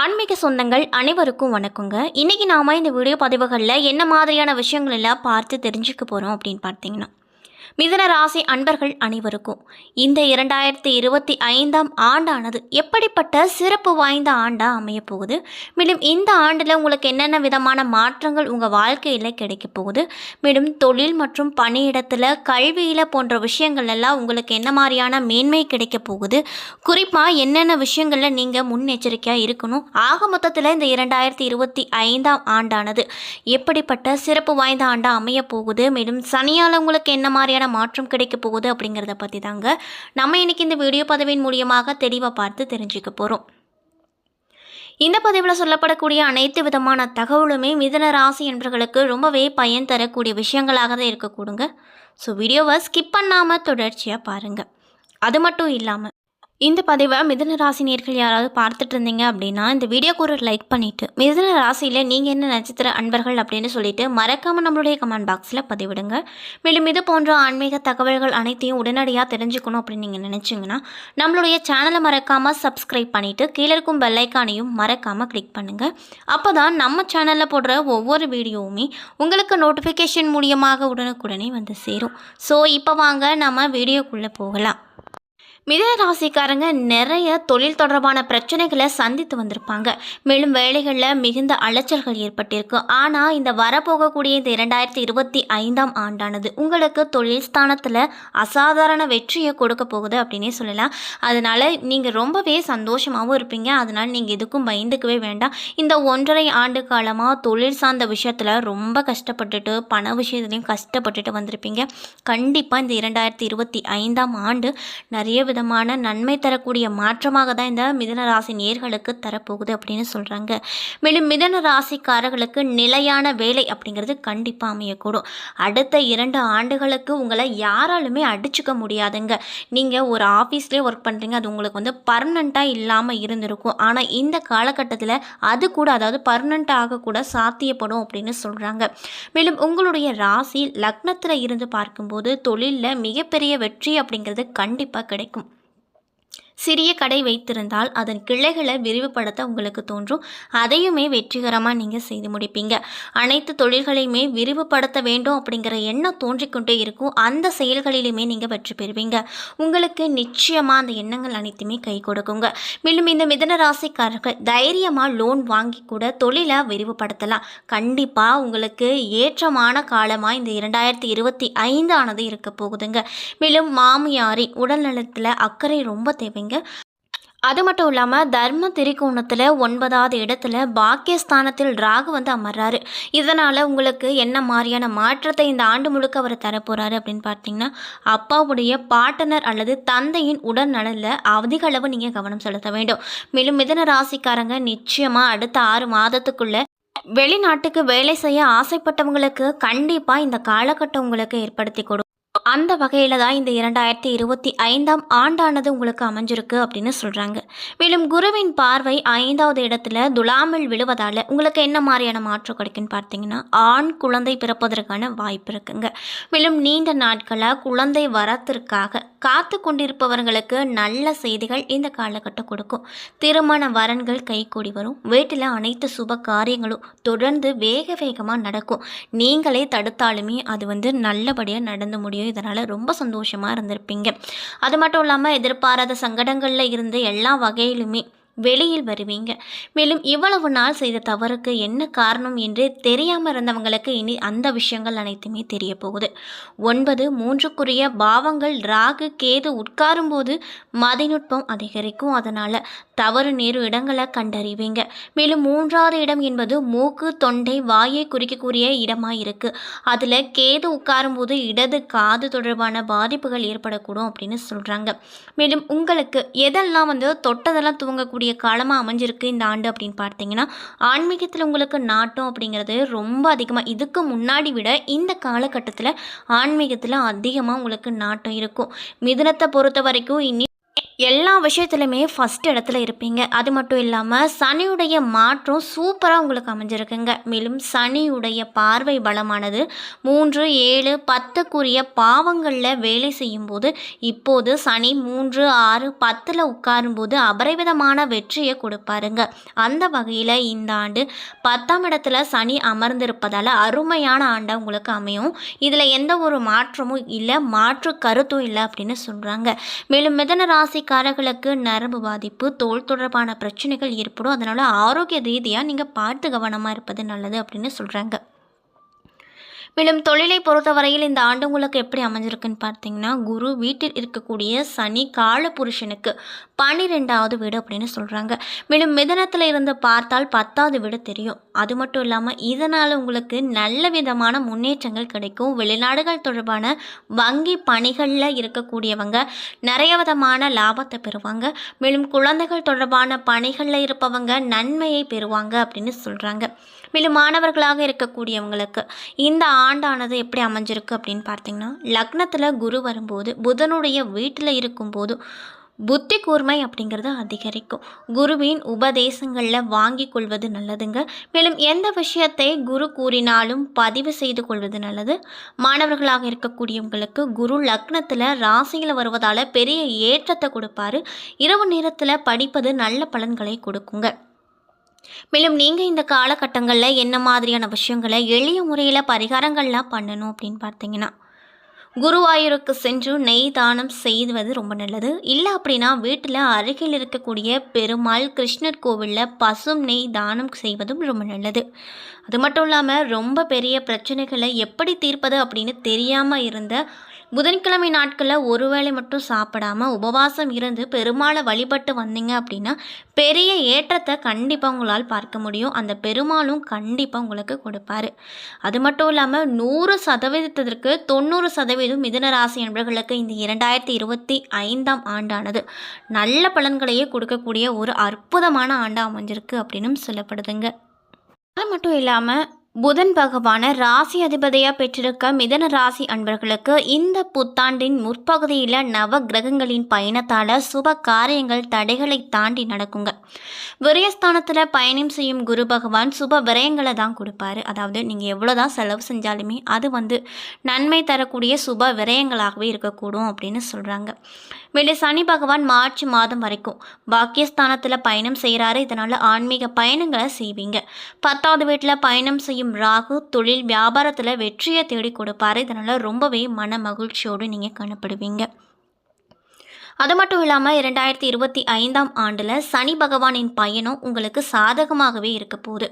ஆன்மீக சொந்தங்கள் அனைவருக்கும் வணக்கங்க. இன்றைக்கி நாம் இந்த வீடியோ பதிவுகளில் என்ன மாதிரியான விஷயங்கள் எல்லாம் பார்த்து தெரிஞ்சுக்க போகிறோம் அப்படின்னு பார்த்தீங்கன்னா மிதன ராசி அன்பர்கள் அனைவருக்கும் இந்த இரண்டாயிரத்தி இருபத்தி ஐந்தாம் ஆண்டானது எப்படிப்பட்ட சிறப்பு வாய்ந்த ஆண்டாக அமைய போகுது? மேலும் இந்த ஆண்டில் உங்களுக்கு என்னென்ன விதமான மாற்றங்கள் உங்கள் வாழ்க்கையில் கிடைக்க போகுது? மேலும் தொழில் மற்றும் பணியிடத்தில் கல்வியில் போன்ற விஷயங்கள் எல்லாம் உங்களுக்கு என்ன மாதிரியான மேன்மை கிடைக்க போகுது? குறிப்பாக என்னென்ன விஷயங்களில் நீங்கள் முன்னெச்சரிக்கையாக இருக்கணும்? ஆக மொத்தத்தில் இந்த இரண்டாயிரத்தி இருபத்தி ஐந்தாம் ஆண்டானது எப்படிப்பட்ட சிறப்பு வாய்ந்த ஆண்டாக அமைய போகுது? மேலும் சனியால் உங்களுக்கு என்ன மாதிரியான மாற்றம் கிடைக்க போகுது அப்படிங்கிறத பற்றி தாங்க நம்ம இன்னைக்கு இந்த வீடியோ பதவியின் மூலியமாக தெளிவாக பார்த்து தெரிஞ்சுக்க போகிறோம் இந்த பதிவில் சொல்லப்படக்கூடிய அனைத்து விதமான தகவலுமே மிதன ராசி என்பவர்களுக்கு ரொம்பவே பயன் தரக்கூடிய விஷயங்களாக தான் இருக்கக்கூடுங்க ஸோ வீடியோவை ஸ்கிப் பண்ணாமல் தொடர்ச்சியாக பாருங்கள் அது மட்டும் இல்லாமல் இந்த பதிவை மிதுன ராசி நேர்கள் யாராவது பார்த்துட்டு இருந்தீங்க அப்படின்னா இந்த வீடியோக்கு ஒரு லைக் பண்ணிவிட்டு மிதுன ராசியில் நீங்கள் என்ன நட்சத்திர அன்பர்கள் அப்படின்னு சொல்லிட்டு மறக்காமல் நம்மளுடைய கமெண்ட் பாக்ஸில் பதிவிடுங்க. மேலும் இது போன்ற ஆன்மீக தகவல்கள் அனைத்தையும் உடனடியாக தெரிஞ்சுக்கணும் அப்படின்னு நீங்கள் நினச்சிங்கன்னா நம்மளுடைய சேனலை மறக்காமல் சப்ஸ்கிரைப் பண்ணிவிட்டு கீழே இருக்கும் பெல்லைக்கானையும் மறக்காமல் கிளிக் பண்ணுங்கள் அப்போ தான் நம்ம சேனலில் போடுற ஒவ்வொரு வீடியோவுமே உங்களுக்கு நோட்டிஃபிகேஷன் மூலியமாக உடனுக்குடனே வந்து சேரும். ஸோ இப்போ வாங்க நம்ம வீடியோக்குள்ளே போகலாம். மிதன ராசிக்காரங்க நிறைய தொழில் தொடர்பான பிரச்சனைகளை சந்தித்து வந்திருப்பாங்க. மேலும் வேலைகளில் மிகுந்த அலைச்சல்கள் ஏற்பட்டிருக்கு. ஆனால் இந்த வரப்போகக்கூடிய இந்த இரண்டாயிரத்தி இருபத்தி ஐந்தாம் ஆண்டானது உங்களுக்கு தொழில் ஸ்தானத்தில் அசாதாரண வெற்றியை கொடுக்க போகுது அப்படின்னே சொல்லலாம். அதனால் நீங்கள் ரொம்பவே சந்தோஷமாகவும் இருப்பீங்க. அதனால் நீங்கள் எதுக்கும் பயந்துக்கவே வேண்டாம். இந்த ஒன்றரை ஆண்டு காலமாக தொழில் சார்ந்த விஷயத்தில் ரொம்ப கஷ்டப்பட்டுட்டு பண விஷயத்துலையும் கஷ்டப்பட்டுட்டு வந்திருப்பீங்க. கண்டிப்பாக இந்த இரண்டாயிரத்தி இருபத்தி ஐந்தாம் ஆண்டு நிறைய விதமான நன்மை தரக்கூடிய மாற்றமாக தான் இந்த மிதன ராசி நேர்களுக்கு தரப்போகுது அப்படின்னு சொல்கிறாங்க மேலும் மிதன ராசிக்காரர்களுக்கு நிலையான வேலை அப்படிங்கிறது கண்டிப்பாக அமையக்கூடும். அடுத்த இரண்டு ஆண்டுகளுக்கு உங்களை யாராலுமே அடிச்சுக்க முடியாதுங்க. நீங்கள் ஒரு ஆஃபீஸ்லேயே ஒர்க் பண்ணுறீங்க அது உங்களுக்கு வந்து பர்மனண்ட்டாக இல்லாமல் இருந்திருக்கும். ஆனால் இந்த காலகட்டத்தில் அது கூட அதாவது பர்மனண்ட் ஆகக்கூட சாத்தியப்படும் அப்படின்னு சொல்கிறாங்க மேலும் உங்களுடைய ராசி லக்னத்தில் இருந்து பார்க்கும்போது தொழிலில் மிகப்பெரிய வெற்றி அப்படிங்கிறது கண்டிப்பாக கிடைக்கும். சிறிய கடை வைத்திருந்தால் அதன் கிளைகளை விரிவுபடுத்த உங்களுக்கு தோன்றும். அதையுமே வெற்றிகரமாக நீங்கள் செய்து முடிப்பீங்க. அனைத்து தொழில்களையுமே விரிவுபடுத்த வேண்டும் அப்படிங்கிற எண்ணம் தோன்றிக்கொண்டே இருக்கும். அந்த செயல்களிலுமே நீங்கள் வெற்றி பெறுவீங்க. உங்களுக்கு நிச்சயமாக அந்த எண்ணங்கள் அனைத்துமே கை கொடுக்குங்க. மேலும் இந்த மிதன ராசிக்காரர்கள் தைரியமாக லோன் வாங்கி கூட தொழிலை விரிவுபடுத்தலாம். கண்டிப்பாக உங்களுக்கு ஏற்றமான காலமாக இந்த இரண்டாயிரத்தி இருபத்தி ஐந்து ஆனது இருக்க போகுதுங்க. மேலும் மாமியாரி உடல்நலத்தில் அக்கறை ரொம்ப தேவைங்க. அது மட்டும் இல்லாமல் தர்ம திரிகோணத்தில் ஒன்பதாவது இடத்துல பாக்கியஸ்தானத்தில் ராகு வந்து அமர்றாரு. இதனால் உங்களுக்கு என்ன மாதிரியான மாற்றத்தை இந்த ஆண்டு முழுக்க அவர் தரப்போகிறாரு அப்படின்னு பார்த்தீங்கன்னா அப்பாவுடைய பாட்டனர் அல்லது தந்தையின் உடல் நலனில் அதிக அளவு நீங்கள் கவனம் செலுத்த வேண்டும். மேலும் மிதன ராசிக்காரங்க நிச்சயமாக அடுத்த ஆறு மாதத்துக்குள்ளே வெளிநாட்டுக்கு வேலை செய்ய ஆசைப்பட்டவங்களுக்கு கண்டிப்பாக இந்த காலகட்டம் உங்களுக்கு ஏற்படுத்தி கொடுக்கும் அந்த வகையில் தான் இந்த இரண்டாயிரத்தி இருபத்தி ஐந்தாம் ஆண்டானது உங்களுக்கு அமைஞ்சிருக்கு அப்படின்னு சொல்கிறாங்க மேலும் குருவின் பார்வை ஐந்தாவது இடத்துல துலாமில் விழுவதால் உங்களுக்கு என்ன மாதிரியான மாற்றம் கிடைக்குன்னு பார்த்தீங்கன்னா ஆண் குழந்தை பிறப்பதற்கான வாய்ப்பு இருக்குங்க. மேலும் நீண்ட நாட்களாக குழந்தை வரத்திற்காக காத்து கொண்டிருப்பவர்களுக்கு நல்ல செய்திகள் இந்த காலகட்டம் கொடுக்கும். திருமண வரன்கள் கைகூடி வரும். வீட்டில் அனைத்து சுப காரியங்களும் தொடர்ந்து வேக வேகமாக நடக்கும். நீங்களே தடுத்தாலுமே அது வந்து நல்லபடியாக நடந்து முடியும். இதனால் ரொம்ப சந்தோஷமாக இருந்திருப்பீங்க. அது மட்டும் இல்லாமல் எதிர்பாராத சங்கடங்களில் இருந்து எல்லா வகையிலுமே வெளியில் வருவீங்க. மேலும் இவ்வளவு நாள் செய்த தவறுக்கு என்ன காரணம் என்று தெரியாமல் இருந்தவங்களுக்கு இனி அந்த விஷயங்கள் அனைத்துமே தெரிய போகுது ஒன்பது மூன்றுக்குரிய பாவங்கள் ராகு கேது உட்காரும்போது மதிநுட்பம் அதிகரிக்கும். அதனால் தவறு நேரு இடங்களை கண்டறிவீங்க. மேலும் மூன்றாவது இடம் என்பது மூக்கு தொண்டை வாயை குறிக்கக்கூடிய இடமாக இருக்குது அதில் கேது உட்காரும்போது இடது காது தொடர்பான பாதிப்புகள் ஏற்படக்கூடும் அப்படின்னு சொல்கிறாங்க மேலும் உங்களுக்கு எதெல்லாம் வந்து தொட்டதெல்லாம் துவங்கக்கூடிய காலமாக அமைஞ்சிருக்கு இந்த ஆண்டு அப்படின்னு பார்த்தீங்கன்னா ஆன்மீகத்தில் உங்களுக்கு நாட்டம் அப்படிங்கிறது ரொம்ப அதிகமாக இதுக்கு முன்னாடி விட இந்த காலகட்டத்தில் ஆன்மீகத்தில் அதிகமாக உங்களுக்கு நாட்டம் இருக்கும். மிதுனத்தை பொறுத்த வரைக்கும் இனி எல்லா விஷயத்துலையுமே ஃபஸ்ட் இடத்துல இருப்பீங்க. அது மட்டும் இல்லாமல் சனியுடைய மாற்றம் சூப்பராக உங்களுக்கு அமைஞ்சிருக்குங்க. மேலும் சனியுடைய பார்வை பலமானது மூன்று ஏழு பத்துக்குரிய பாவங்களில் வேலை செய்யும்போது இப்போது சனி மூன்று ஆறு பத்தில் உட்காரும்போது அபரிவிதமான வெற்றியை கொடுப்பாருங்க. அந்த வகையில் இந்த ஆண்டு பத்தாம் இடத்துல சனி அமர்ந்திருப்பதால் அருமையான ஆண்டாக உங்களுக்கு அமையும். இதில் எந்த ஒரு மாற்றமும் இல்லை மாற்று கருத்தும் இல்லை அப்படின்னு சொல்கிறாங்க மேலும் மிதன ராசிக்காரர்களுக்கு நரம்பு பாதிப்பு தோல் தொடர்பான பிரச்சனைகள் ஏற்படும். அதனால் ஆரோக்கிய ரீதியாக நீங்கள் பார்த்து கவனமாக இருப்பது நல்லது அப்படின்னு சொல்கிறாங்க மேலும் தொழிலை பொறுத்தவரையில் இந்த ஆண்டு உங்களுக்கு எப்படி அமைஞ்சிருக்குன்னு பார்த்தீங்கன்னா குரு வீட்டில் இருக்கக்கூடிய சனி காலபுருஷனுக்கு பன்னிரெண்டாவது வீடு அப்படின்னு சொல்கிறாங்க மேலும் மிதனத்தில் இருந்து பார்த்தால் பத்தாவது வீடு தெரியும். அது மட்டும் இல்லாமல் இதனால் உங்களுக்கு நல்ல விதமான முன்னேற்றங்கள் கிடைக்கும். வெளிநாடுகள் தொடர்பான வங்கி பணிகளில் இருக்கக்கூடியவங்க நிறைய விதமான லாபத்தை பெறுவாங்க. மேலும் குழந்தைகள் தொடர்பான பணிகளில் இருப்பவங்க நன்மையை பெறுவாங்க அப்படின்னு சொல்கிறாங்க மேலும் மாணவர்களாக இருக்கக்கூடியவங்களுக்கு இந்த ஆண்டானது எப்படி அமைஞ்சிருக்கு அப்படின்னு பார்த்தீங்கன்னா லக்னத்தில் குரு வரும்போது புதனுடைய வீட்டில் இருக்கும்போது புத்தி கூர்மை அப்படிங்கிறது அதிகரிக்கும். குருவின் உபதேசங்களில் வாங்கி கொள்வது நல்லதுங்க. மேலும் எந்த விஷயத்தை குரு கூறினாலும் பதிவு செய்து கொள்வது நல்லது. மாணவர்களாக இருக்கக்கூடியவங்களுக்கு குரு லக்னத்தில் ராசியில் வருவதால் பெரிய ஏற்றத்தை கொடுப்பாரு. இரவு நேரத்தில் படிப்பது நல்ல பலன்களை கொடுக்குங்க. மேலும் நீங்கள் இந்த காலகட்டங்களில் என்ன மாதிரியான விஷயங்களை எளிய முறையில் பரிகாரங்கள்லாம் பண்ணணும் அப்படின்னு பார்த்தீங்கன்னா குருவாயூருக்கு சென்று நெய் தானம் செய்வது ரொம்ப நல்லது. இல்லை அப்படின்னா வீட்டில் அருகில் இருக்கக்கூடிய பெருமாள் கிருஷ்ணர் கோவிலில் பசும் நெய் தானம் செய்வதும் ரொம்ப நல்லது. அது மட்டும் இல்லாமல் ரொம்ப பெரிய பிரச்சனைகளை எப்படி தீர்ப்பது அப்படின்னு தெரியாமல் இருந்த புதன்கிழமை நாட்களில் ஒரு வேளை மட்டும் சாப்பிடாம உபவாசம் இருந்து பெருமாளை வழிபட்டு வந்தீங்க அப்படின்னா பெரிய ஏற்றத்தை கண்டிப்பாக உங்களால் பார்க்க முடியும். அந்த பெருமாளும் கண்டிப்பாக உங்களுக்கு கொடுப்பாரு. அது மட்டும் இல்லாமல் நூறு சதவீதத்திற்கு தொண்ணூறு சதவீதம் மிதனராசி நண்பர்களுக்கு என்பவர்களுக்கு இந்த இரண்டாயிரத்தி இருபத்தி ஐந்தாம் ஆண்டானது நல்ல பலன்களையே கொடுக்கக்கூடிய ஒரு அற்புதமான ஆண்டாக அமைஞ்சிருக்கு அப்படின்னு சொல்லப்படுதுங்க. அது மட்டும் இல்லாமல் புதன் பகவான ராசி அதிபதியாக பெற்றிருக்க மிதன ராசி அன்பர்களுக்கு இந்த புத்தாண்டின் முற்பகுதியில் நவ கிரகங்களின் பயணத்தால் சுப காரியங்கள் தடைகளை தாண்டி நடக்குங்க. விரயஸ்தானத்தில் பயணம் செய்யும் குரு பகவான் சுப விரயங்களை தான் கொடுப்பாரு. அதாவது நீங்கள் எவ்வளோதான் செலவு செஞ்சாலுமே அது வந்து நன்மை தரக்கூடிய சுப விரயங்களாகவே இருக்கக்கூடும் அப்படின்னு சொல்கிறாங்க மேலும் சனி பகவான் மார்ச் மாதம் வரைக்கும் பாக்கியஸ்தானத்தில் பயணம் செய்கிறாரு இதனால் ஆன்மீக பயணங்களை செய்வீங்க. பத்தாவது வீட்டில் பயணம் செய்யும் ராகு தொழில் வியாபாரத்தில் வெற்றியை தேடி கொடுப்பாரு. இதனால் ரொம்பவே மன மகிழ்ச்சியோடு நீங்கள் காணப்படுவீங்க. அது மட்டும் இல்லாமல் இரண்டாயிரத்தி இருபத்தி ஐந்தாம் ஆண்டில் சனி பகவானின் பயணம் உங்களுக்கு சாதகமாகவே இருக்க போகுது.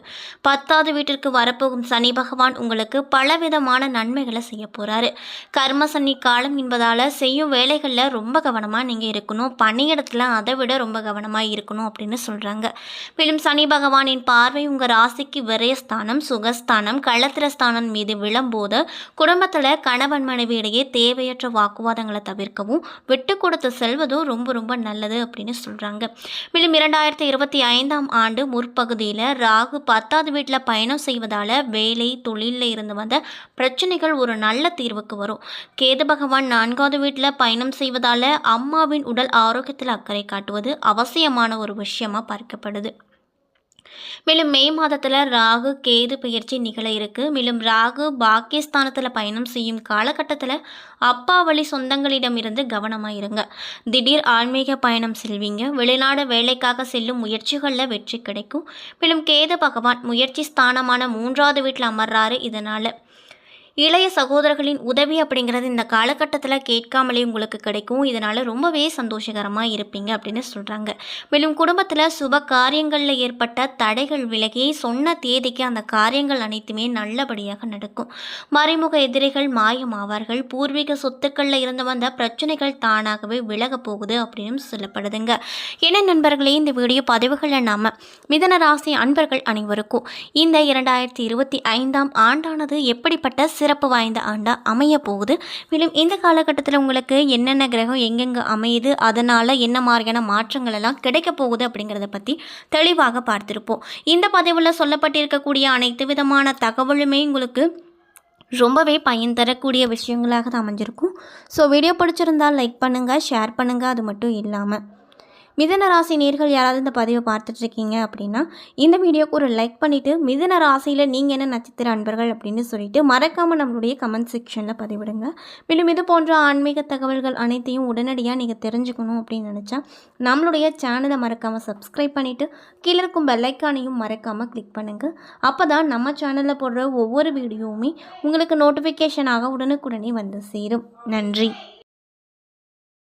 பத்தாவது வீட்டிற்கு வரப்போகும் சனி பகவான் உங்களுக்கு பலவிதமான நன்மைகளை செய்ய போகிறாரு கர்ம சனி காலம் என்பதால் செய்யும் வேலைகளில் ரொம்ப கவனமாக நீங்கள் இருக்கணும். பணியிடத்தில் அதை விட ரொம்ப கவனமாக இருக்கணும் அப்படின்னு சொல்கிறாங்க மேலும் சனி பகவானின் பார்வை உங்கள் ராசிக்கு விரயஸ்தானம் சுகஸ்தானம் களத்திரஸ்தானம் மீது விழும்போது குடும்பத்தில் கணவன் மனைவி இடையே தேவையற்ற வாக்குவாதங்களை தவிர்க்கவும் விட்டு கொடுத்த செல் செல்வதும் ரொம்ப ரொம்ப நல்லது அப்படின்னு சொல்கிறாங்க மேலும் இரண்டாயிரத்தி இருபத்தி ஐந்தாம் ஆண்டு முற்பகுதியில் ராகு பத்தாவது வீட்டில் பயணம் செய்வதால் வேலை தொழிலில் இருந்து வந்த பிரச்சனைகள் ஒரு நல்ல தீர்வுக்கு வரும். கேது பகவான் நான்காவது வீட்டில் பயணம் செய்வதால் அம்மாவின் உடல் ஆரோக்கியத்தில் அக்கறை காட்டுவது அவசியமான ஒரு விஷயமாக பார்க்கப்படுது. மேலும் மே மாதத்தில் ராகு கேது பயிற்சி நிகழ இருக்கு. மேலும் ராகு பாக்கியஸ்தானத்தில் பயணம் செய்யும் காலகட்டத்தில் அப்பா வழி சொந்தங்களிடமிருந்து கவனமாக இருங்க. திடீர் ஆன்மீக பயணம் செல்வீங்க. வெளிநாடு வேலைக்காக செல்லும் முயற்சிகளில் வெற்றி கிடைக்கும். மேலும் கேது பகவான் முயற்சி ஸ்தானமான மூன்றாவது வீட்டில் அமர்றாரு. இதனால் இளைய சகோதரர்களின் உதவி அப்படிங்கிறது இந்த காலகட்டத்தில் கேட்காமலே உங்களுக்கு கிடைக்கும். இதனால் ரொம்பவே சந்தோஷகரமாக இருப்பீங்க அப்படின்னு சொல்கிறாங்க மேலும் குடும்பத்தில் சுப காரியங்களில் ஏற்பட்ட தடைகள் விலகி சொன்ன தேதிக்கு அந்த காரியங்கள் அனைத்துமே நல்லபடியாக நடக்கும். மறைமுக எதிரிகள் மாயமாவார்கள் பூர்வீக சொத்துக்களில் இருந்து வந்த பிரச்சனைகள் தானாகவே விலக போகுது அப்படின்னு சொல்லப்படுதுங்க. என்ன நண்பர்களே இந்த வீடியோ பதிவுகளில் நாம் மிதன ராசி அன்பர்கள் அனைவருக்கும் இந்த இரண்டாயிரத்தி இருபத்தி ஐந்தாம் ஆண்டானது எப்படிப்பட்ட சிறப்பு வாய்ந்த ஆண்டாக அமைய போகுது. மேலும் இந்த காலகட்டத்தில் உங்களுக்கு என்னென்ன கிரகம் எங்கெங்கே அமையுது அதனால் என்ன மாதிரியான மாற்றங்கள் எல்லாம் கிடைக்க போகுது அப்படிங்கிறத பற்றி தெளிவாக பார்த்துருப்போம். இந்த பதிவில் சொல்லப்பட்டிருக்கக்கூடிய அனைத்து விதமான தகவலுமே உங்களுக்கு ரொம்பவே பயன் தரக்கூடிய விஷயங்களாக தான் அமைஞ்சிருக்கும். ஸோ வீடியோ பிடிச்சிருந்தால் லைக் பண்ணுங்கள் ஷேர் பண்ணுங்கள் அது மட்டும் இல்லாமல் மிதன ராசி நேர்கள் யாராவது இந்த பதிவை பார்த்துட்ருக்கீங்க அப்படின்னா இந்த வீடியோக்கு ஒரு லைக் பண்ணிவிட்டு மிதன ராசியில் நீங்கள் என்ன நட்சத்திர அன்பர்கள் அப்படின்னு சொல்லிட்டு மறக்காமல் நம்மளுடைய கமெண்ட் செக்ஷனில் பதிவிடுங்க. மேலும் இது போன்ற ஆன்மீக தகவல்கள் அனைத்தையும் உடனடியாக நீங்கள் தெரிஞ்சுக்கணும் அப்படின்னு நினச்சா நம்மளுடைய சேனலை மறக்காமல் சப்ஸ்கிரைப் பண்ணிவிட்டு கீழே இருக்கும் பெல்லைக்கானையும் மறக்காமல் கிளிக் பண்ணுங்கள் அப்போ தான் நம்ம சேனலில் போடுற ஒவ்வொரு வீடியோவுமே உங்களுக்கு நோட்டிஃபிகேஷனாக உடனுக்குடனே வந்து சேரும். நன்றி.